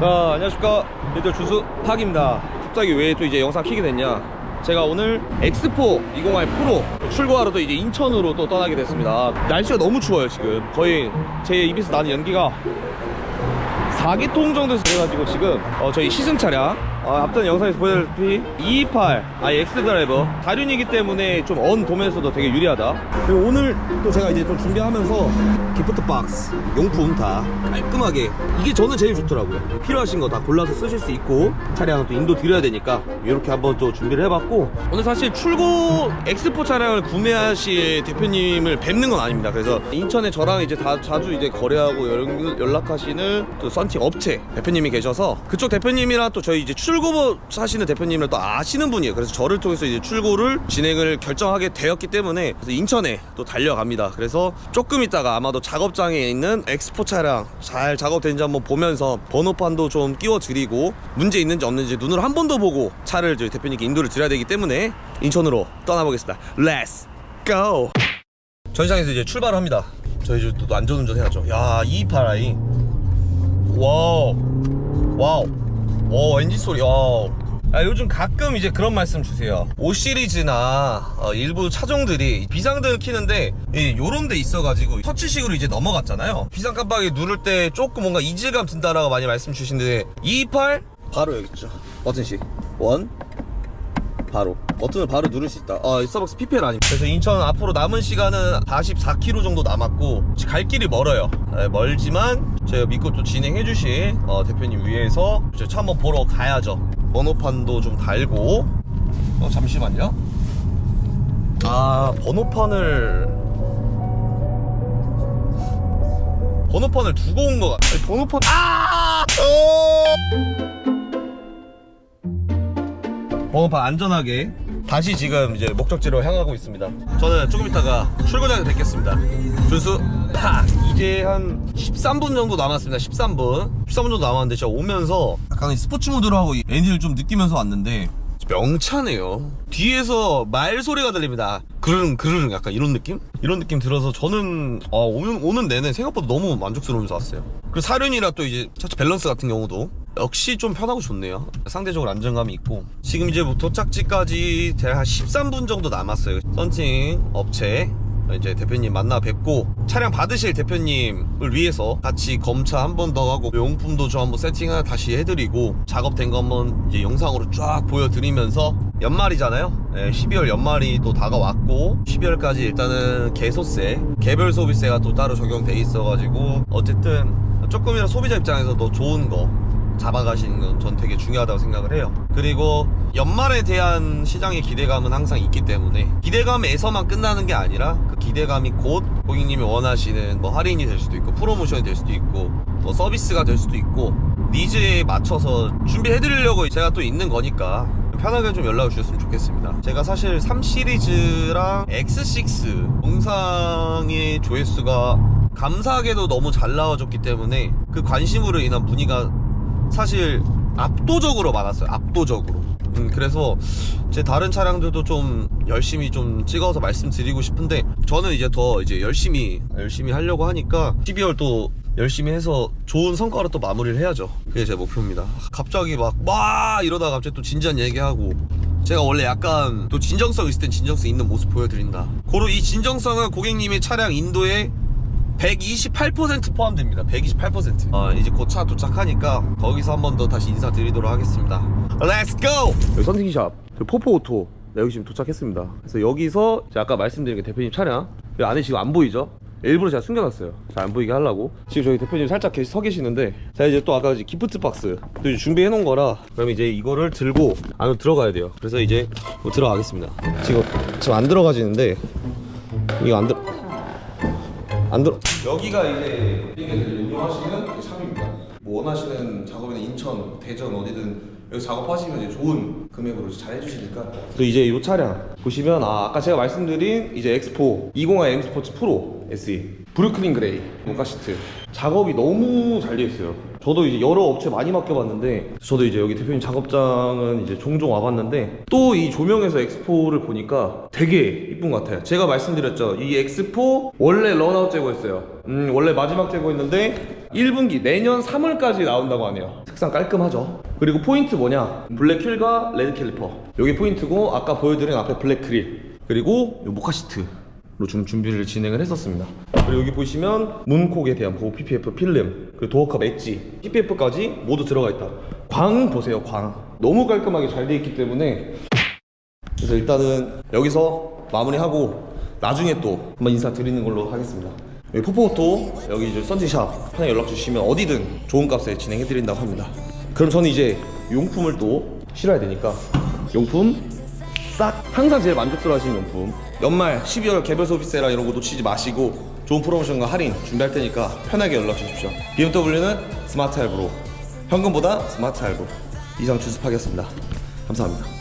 자 안녕하십니까. 일들 주수 학입니다. 갑자기 왜 또 이제 영상 키게 됐냐. 제가 오늘 엑스포 20할 프로 출고하러 또 이제 인천으로 또 떠나게 됐습니다. 날씨가 너무 추워요 지금. 거의 제 입에서 나는 연기가 4기통 정도 돼가지고 지금 어, 저희 시승 차량 어, 앞전 영상에서 보여드렸다시피 228 아, X 드라이버. 다륜이기 때문에 좀 언 도면에서도 되게 유리하다. 그리고 오늘 또 제가 이제 좀 준비하면서 기프트 박스 용품 다 깔끔하게. 이게 저는 제일 좋더라고요. 필요하신 거 다 골라서 쓰실 수 있고 차량 또 인도 드려야 되니까 이렇게 한번 또 준비를 해봤고. 오늘 사실 출고 엑스포 차량을 구매하실 대표님을 뵙는 건 아닙니다. 그래서 인천에 저랑 이제 다 자주 이제 거래하고 연- 연락하시는 또 썬팅 업체 대표님이 계셔서 그쪽 대표님이랑 또 저희 이제 출고 하시는 대표님을 또 아시는 분이에요. 그래서 저를 통해서 이제 출고를 진행을 결정하게 되었기 때문에 그래서 인천에 또 달려갑니다. 그래서 조금 있다가 아마도 작업장에 있는 엑스포 차량 잘 작업된지 한번 보면서 번호판도 좀 끼워드리고 문제 있는지 없는지 눈으로 한 번 더 보고 차를 저희 대표님께 인도를 드려야 되기 때문에 인천으로 떠나보겠습니다. Let's go! 전시장에서 이제 출발을 합니다. 저희 또 안전운전 해야죠. 야 228i 와우. 와우 오 엔진 소리 와우 아, 요즘 가끔 이제 그런 말씀 주세요. 5 시리즈나 어, 일부 차종들이 비상등을 켜는데 이 요런 데 있어가지고 터치식으로 이제 넘어갔잖아요. 비상 깜빡이 누를 때 조금 뭔가 이질감 든다라고 많이 말씀 주시는데 228 바로 여기 있죠. 버튼식. 원 바로. 버튼을 바로 누를 수 있다. 아 스타벅스 PPL 아닙니다. 그래서 인천 앞으로 남은 시간은 44km 정도 남았고 갈 길이 멀어요. 네, 멀지만 제가 믿고 또 진행해 주신 어, 대표님 위해서 이제 차 한번 보러 가야죠. 번호판도 좀 달고. 어 잠시만요. 아 번호판을 번호판을 두고 온 거 같아 번호판 아! 어! 번호판 안전하게 다시 지금 이제 목적지로 향하고 있습니다. 저는 조금 있다가 출근하게 뵙겠습니다. 준수 파 이제 한 13분 정도 남았습니다. 13분 13분 정도 남았는데 제가 오면서 약간 스포츠 모드로 하고 이 엔진을 좀 느끼면서 왔는데 명차네요. 뒤에서 말 소리가 들립니다. 그르릉 그르릉 약간 이런 느낌? 이런 느낌 들어서 저는 어, 오는 오는 내내 생각보다 너무 만족스러우면서 왔어요. 그리고 사륜이라 또 이제 차체 밸런스 같은 경우도 역시 좀 편하고 좋네요. 상대적으로 안정감이 있고 지금 이제 뭐 도착지까지 대략 한 13분 정도 남았어요. 썬팅 업체 이제 대표님 만나 뵙고 차량 받으실 대표님을 위해서 같이 검차 한 번 더 하고 용품도 좀 한번 세팅 하나 다시 해드리고 작업된 거 한번 이제 영상으로 쫙 보여드리면서 연말이잖아요. 예, 12월 연말이 또 다가왔고 12월까지 일단은 개소세 개별 소비세가 또 따로 적용돼 있어 가지고 어쨌든 조금이라도 소비자 입장에서도 좋은 거 잡아가시는 건 전 되게 중요하다고 생각을 해요. 그리고 연말에 대한 시장의 기대감은 항상 있기 때문에 기대감에서만 끝나는 게 아니라 그 기대감이 곧 고객님이 원하시는 뭐 할인이 될 수도 있고 프로모션이 될 수도 있고 뭐 서비스가 될 수도 있고 니즈에 맞춰서 준비해 드리려고 제가 또 있는 거니까 편하게 좀 연락을 주셨으면 좋겠습니다. 제가 사실 3 시리즈랑 X6 영상의 조회수가 감사하게도 너무 잘 나와줬기 때문에 그 관심으로 인한 문의가 사실 압도적으로 많았어요. 압도적으로. 음, 그래서 제 다른 차량들도 좀 열심히 좀 찍어서 말씀드리고 싶은데 저는 이제 더 이제 열심히 열심히 하려고 하니까 12월 또 열심히 해서 좋은 성과로 또 마무리를 해야죠. 그게 제 목표입니다. 갑자기 막와 이러다가 갑자기 또 진지한 얘기하고 제가 원래 약간 또 진정성 있을 땐 진정성 있는 모습 보여드린다. 고로 이 진정성은 고객님의 차량 인도에 128% 포함됩니다. 128%. 어, 이제 곧 차 도착하니까 거기서 한 번 더 다시 인사드리도록 하겠습니다. Let's go! 여기 선팅샵, 포포 오토. 네, 여기 지금 도착했습니다. 그래서 여기서 제가 아까 말씀드린 게 대표님 차량 여기 안에 지금 안 보이죠? 일부러 제가 숨겨놨어요. 잘 안 보이게 하려고. 지금 저희 대표님 살짝 계시, 서 계시는데, 자 이제 또 아까 기프트 박스 또 이제 준비해 놓은 거라, 그럼 이제 이거를 들고 안으로 들어가야 돼요. 그래서 이제 뭐 들어가겠습니다. 지금 지금 안 들어가지는데 이거 안 들어. 안 들어. 여기가 이제 고객님들 이용하시는 그 샵입니다. 뭐 원하시는 작업이나 인천, 대전 어디든 여기 작업하시면 이제 좋은 금액으로 잘 해주시니까. 또 이제 이 차량 보시면 아 아까 제가 말씀드린 이제 엑스포 205 M 스포츠 프로 SE 브루클린 그레이 모카 시트 작업이 너무 잘 되어 있어요. 저도 이제 여러 업체 많이 맡겨봤는데 저도 이제 여기 대표님 작업장은 이제 종종 와봤는데 또 이 조명에서 엑스포를 보니까 되게 이쁜 것 같아요. 제가 말씀드렸죠. 이 엑스포 원래 런아웃 제거했어요. 음 원래 마지막 제거했는데 1분기 내년 3월까지 나온다고 하네요. 색상 깔끔하죠? 그리고 포인트 뭐냐? 블랙 휠과 레드 캘리퍼. 여기 포인트고 아까 보여드린 앞에 블랙 그릴. 그리고 요 모카 시트로 좀 준비를 진행을 했었습니다. 그리고 여기 보시면 문콕에 대한 보호 PPF 필름 그리고 도어컵 엣지 PPF까지 모두 들어가 있다. 광 보세요 광. 너무 깔끔하게 잘 돼 있기 때문에. 그래서 일단은 여기서 마무리하고 나중에 또 한번 인사드리는 걸로 하겠습니다. 여기 포포토 여기 이제 선지샵 편하게 연락 주시면 어디든 좋은 값에 진행해 드린다고 합니다. 그럼 저는 이제 용품을 또 실어야 되니까 용품 싹 항상 제일 만족스러워하시는 용품 연말 12월 개별 소비 세라 이런 거 놓치지 마시고 좋은 프로모션과 할인 준비할 테니까 편하게 연락 주십시오. BMW는 스마트 할부로 현금보다 스마트 할부 이상 주습하겠습니다. 감사합니다.